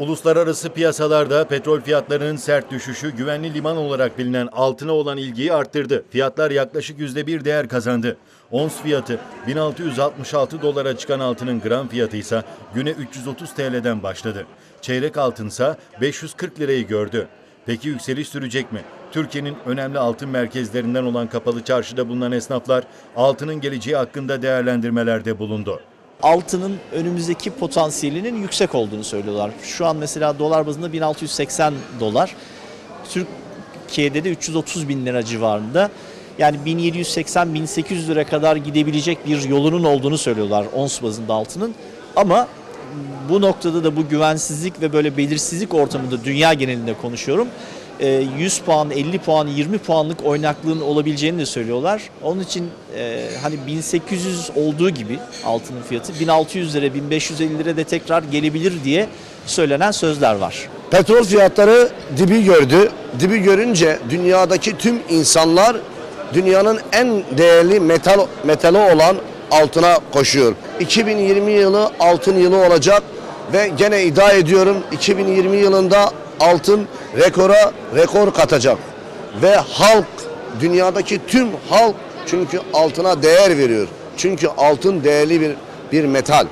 Uluslararası piyasalarda petrol fiyatlarının sert düşüşü güvenli liman olarak bilinen altına olan ilgiyi arttırdı. Fiyatlar yaklaşık %1 değer kazandı. Ons fiyatı 1666 dolara çıkan altının gram fiyatı ise güne 330 TL'den başladı. Çeyrek altınsa 540 lirayı gördü. Peki yükseliş sürecek mi? Türkiye'nin önemli altın merkezlerinden olan kapalı çarşıda bulunan esnaflar altının geleceği hakkında değerlendirmelerde bulundu. Altının önümüzdeki potansiyelinin yüksek olduğunu söylüyorlar. Şu an mesela dolar bazında 1680 dolar. Türkiye'de de 330 bin lira civarında. Yani 1780-1800 lira kadar gidebilecek bir yolunun olduğunu söylüyorlar ons bazında altının. Ama bu noktada da bu güvensizlik ve böyle belirsizlik ortamında dünya genelinde konuşuyorum. E, 100 puan, 50 puan, 20 puanlık oynaklığın olabileceğini de söylüyorlar. Onun için e, hani 1800 olduğu gibi altının fiyatı 1600 lira, 1550 lira de tekrar gelebilir diye söylenen sözler var. Petrol fiyatları dibi gördü. Dibi görünce dünyadaki tüm insanlar dünyanın en değerli metal metali olan altına koşuyor. 2020 yılı altın yılı olacak ve gene iddia ediyorum 2020 yılında altın rekora rekor katacak. Ve halk dünyadaki tüm halk çünkü altına değer veriyor. Çünkü altın değerli bir bir metal.